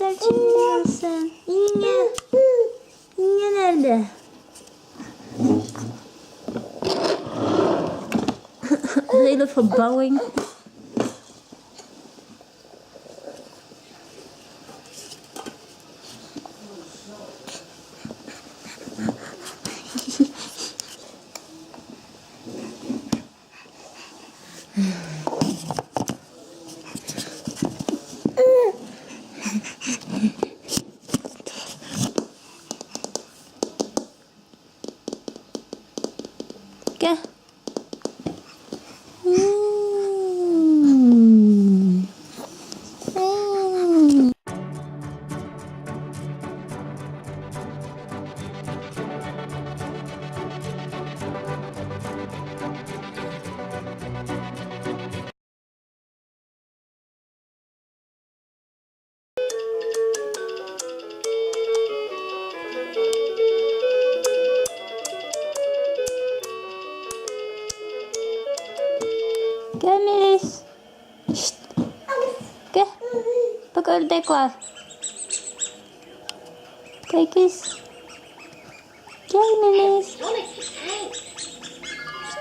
Arkadaşlar şimdi Inge. Inge İğne nerede? Hele verbouwing. 嗯。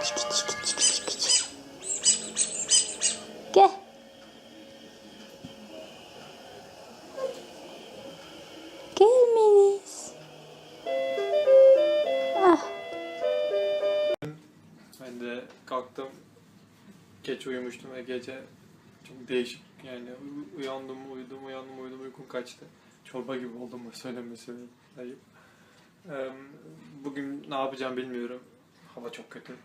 Çık, çık, çık. Gel. Gel Melis. Ah. Ben de kalktım. Geç uyumuştum ve gece çok değişik yani uyandım uyudum uyandım uyudum uykum kaçtı. Çorba gibi oldum mu söylemesi ayıp. Bugün ne yapacağım bilmiyorum. Hava çok kötü.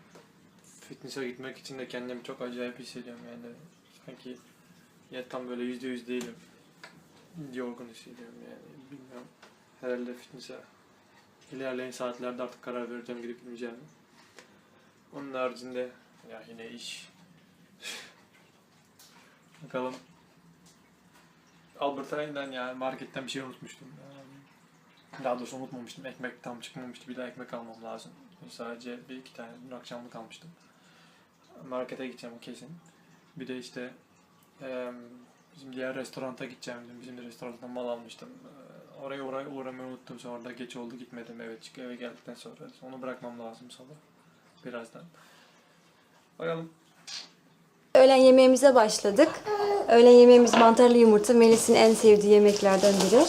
Fitness'a gitmek için de kendimi çok acayip hissediyorum yani. Sanki ya tam böyle yüzde yüz değilim. Yorgun hissediyorum yani bilmiyorum. Herhalde fitness'a ilerleyen saatlerde artık karar vereceğim gidip gitmeyeceğim. Onun haricinde ya yine iş. Bakalım. Albert Einstein yani marketten bir şey unutmuştum. Daha doğrusu unutmamıştım. Ekmek tam çıkmamıştı. Bir daha ekmek almam lazım. Sadece bir iki tane dün akşamlık almıştım. Markete gideceğim kesin. Bir de işte bizim diğer restoranta gideceğim. Bizim de restorandan mal almıştım. Oraya oraya uğramayı unuttum. Sonra da geç oldu gitmedim. Evet çık eve geldikten sonra. Onu bırakmam lazım sabah. Birazdan. Bakalım. Öğlen yemeğimize başladık. Öğlen yemeğimiz mantarlı yumurta. Melis'in en sevdiği yemeklerden biri.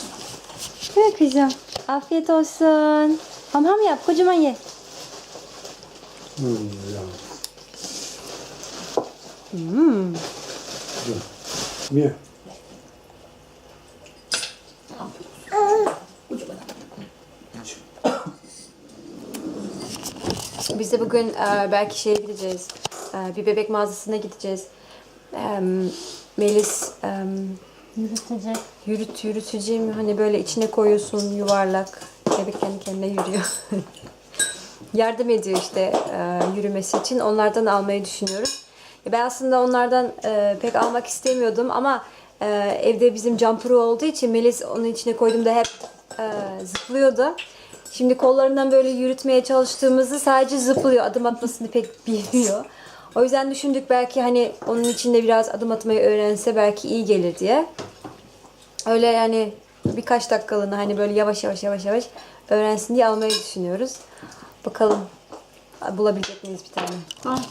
Evet kızım. Afiyet olsun. Ham ham yap. Kocaman ye. Hmm. Bien. Biz de bugün e, belki şeye gideceğiz. E, bir bebek mağazasına gideceğiz. E, Melis e, Yürütecek. yürüt yürütücü? Hani böyle içine koyuyorsun yuvarlak. Bebek kendi kendine yürüyor. Yardım ediyor işte e, yürümesi için. Onlardan almayı düşünüyoruz. Ben aslında onlardan e, pek almak istemiyordum ama e, evde bizim jumpero olduğu için Melis onun içine koyduğumda hep e, zıplıyordu. Şimdi kollarından böyle yürütmeye çalıştığımızda sadece zıplıyor. Adım atmasını pek bilmiyor. O yüzden düşündük belki hani onun içinde biraz adım atmayı öğrense belki iyi gelir diye. Öyle yani birkaç dakikalığına hani böyle yavaş yavaş yavaş yavaş öğrensin diye almayı düşünüyoruz. Bakalım bulabilecek miyiz bir tane? Ah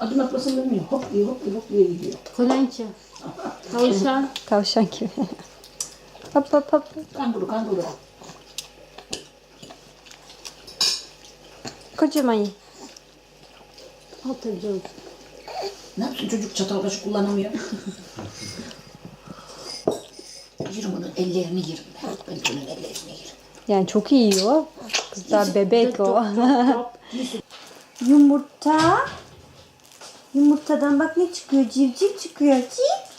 adım atmasını bilmiyor. Hop diye hop diye hop diye gidiyor. Kolençe. Tavşan. Tavşan gibi. hop hop hop. Kanguru kanguru. Kocaman ye. Canım. Ne yapsın çocuk çatal kaşık kullanamıyor. yerim onun ellerini yerim ben. Ben onun ellerini yerim. Yani çok iyi yiyor. Kız daha bebek o. Yumurta. Yumurtadan bak ne çıkıyor? Civciv çıkıyor. Cip.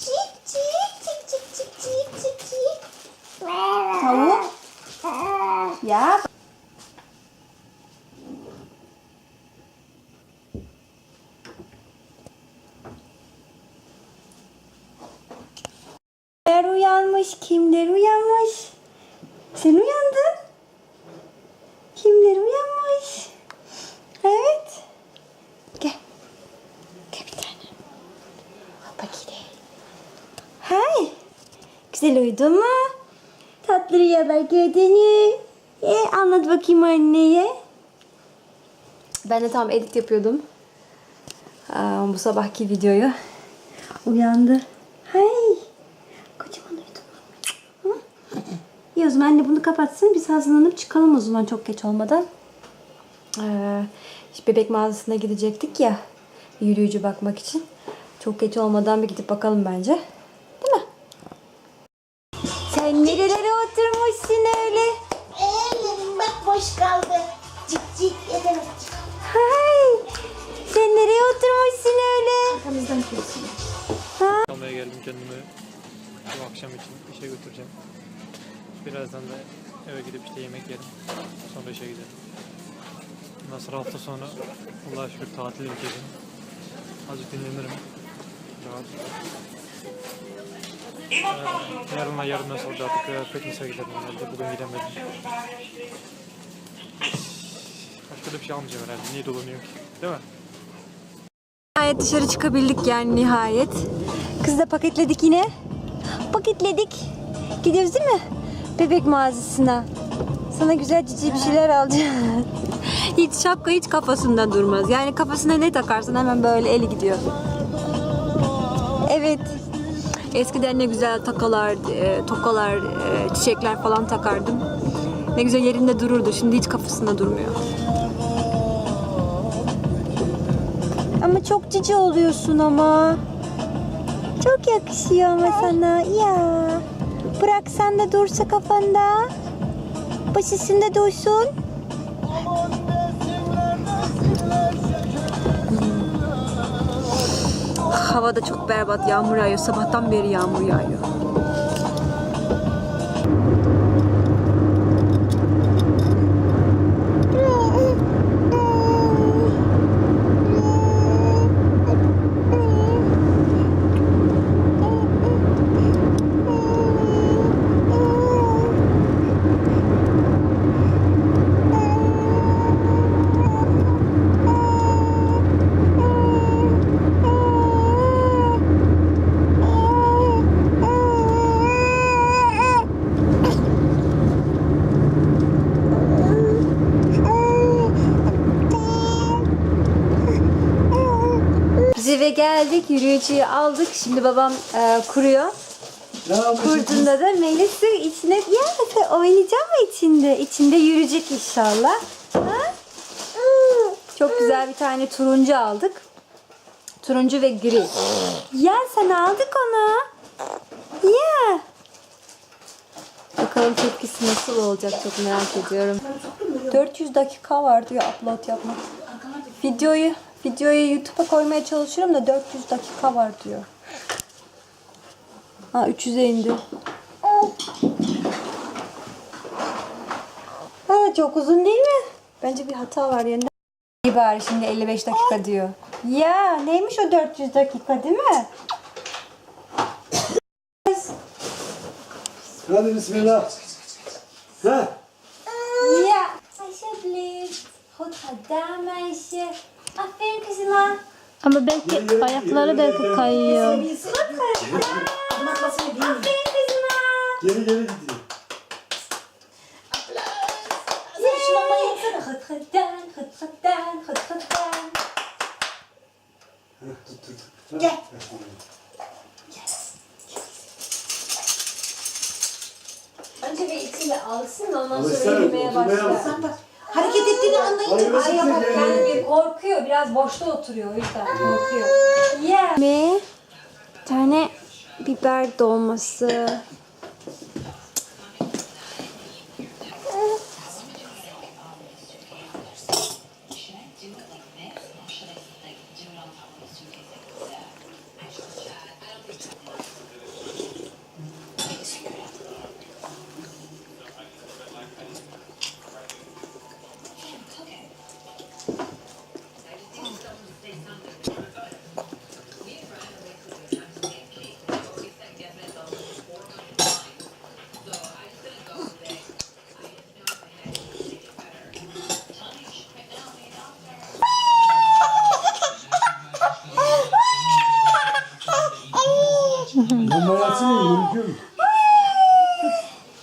Tavuk. Ya. Kimler uyanmış? Kimler uyanmış? Sen uyandın. Kimler uyanmış? Evet. Gel. Gel bir tane. Hoppa gidelim. Hay. güzel uyudu mu? Tatlı rüyalar gördün? E, anlat bakayım anneye. Ben de tam edit yapıyordum. Aa, bu sabahki videoyu. Uyandı. Hay. Kocaman uyudun mu? Hı? İyi o zaman anne bunu kapatsın. Biz hazırlanıp çıkalım o zaman çok geç olmadan. Ee, işte bebek mağazasına gidecektik ya. Yürüyücü bakmak için. Çok geç olmadan bir gidip bakalım bence. Değil mi? Sen nerelere oturmuşsun öyle? Eee bak boş kaldı. Cik cik ederim. Hay. Sen nereye oturmuşsun öyle? Arkamızdan kesin. Almaya geldim kendimi bu akşam için işe götüreceğim. Birazdan da eve gidip işte yemek yerim. Sonra işe giderim. Nasıl hafta sonu Allah'a şükür tatil ülkeyim. Azıcık dinlenirim. Rahat. Ee, yarınla yarın nasıl olacak artık fitness'e giderim herhalde. Bugün gidemedim. Başka da bir şey almayacağım herhalde. Niye dolanıyorum ki? Değil mi? Nihayet dışarı çıkabildik yani nihayet. Kızı da paketledik yine. Paketledik. Gidiyoruz değil mi? Bebek mağazasına. Sana güzel cici bir şeyler alacağım. hiç şapka hiç kafasında durmaz. Yani kafasına ne takarsan hemen böyle eli gidiyor. Evet. Eskiden ne güzel takalar, e, tokalar, e, çiçekler falan takardım. Ne güzel yerinde dururdu. Şimdi hiç kafasında durmuyor. Ama çok cici oluyorsun ama. Çok yakışıyor ama sana. Ya. Bıraksan da dursa kafanda. Baş üstünde dursun. Hava da çok berbat. Yağmur yağıyor. Sabahtan beri yağmur yağıyor. Biz eve geldik. Yürüyücüyü aldık. Şimdi babam e, kuruyor. Kurduğunda da Melis'i içine ya sen oynayacak mı içinde? İçinde yürüyecek inşallah. Ha? Çok güzel bir tane turuncu aldık. Turuncu ve gri. Ya sen aldık onu. Ya. Bakalım tepkisi nasıl olacak çok merak ediyorum. 400 dakika var diyor upload yapmak. Videoyu videoyu YouTube'a koymaya çalışıyorum da 400 dakika var diyor. Ha 300'e indi. Ha çok uzun değil mi? Bence bir hata var yerinde. İyi bari şimdi 55 dakika diyor. Ya neymiş o 400 dakika değil mi? Hadi bismillah. Ha? Ya. Ayşe blöd. Hot adam Ayşe. Aferin kızıma. Ama belki ayakları belki kayıyor. Aferin kızıma. Geri geri gidiyor. Hıt hıttan, hıt hıttan, hıt hıttan. Tut tut. Gel. Önce bir içinde alsın ondan sonra oturmaya başlar. Hareket ettiğini anlayınca Ay ama çekiyor? yani bir korkuyor. Biraz boşta oturuyor o yüzden korkuyor. Yeah. Ve bir tane biber dolması.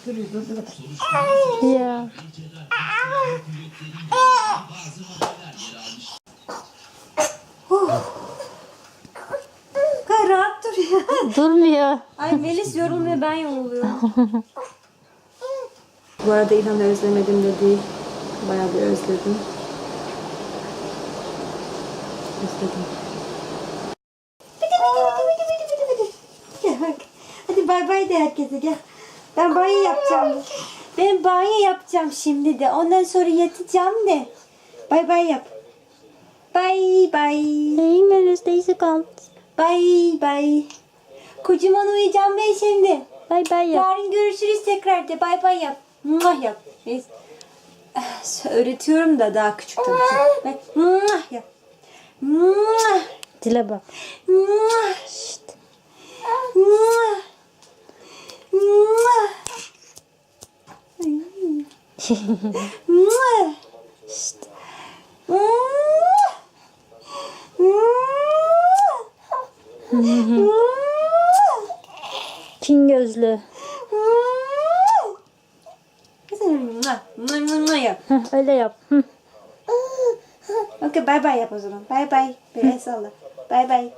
Ya. Kay rahat dur ya. Durmuyor. Ay Melis yorulmuyor ben yoruluyorum. Bu arada İlhan'ı özlemedim de değil. Bayağı bir özledim. Özledim. Hadi bay bay de herkese gel. Ben banyo yapacağım. Ben banyo yapacağım şimdi de. Ondan sonra yatacağım de. Bay bay yap. Bay bay. Hey Melis Daisy kal. Bay bay. Kocaman uyuyacağım ben şimdi. Bay bay yap. Yarın görüşürüz tekrar de. Bay bay yap. Muah yap. Biz Eh, öğretiyorum da daha küçük tabii ki. Muah yap. Muah. Dile bak. Muah. Şşt. Muah. Muah. Kin gözlü. Yap. Öyle yap. Okey bay bay yap o zaman. Bay bay. Bir el. Bay bay.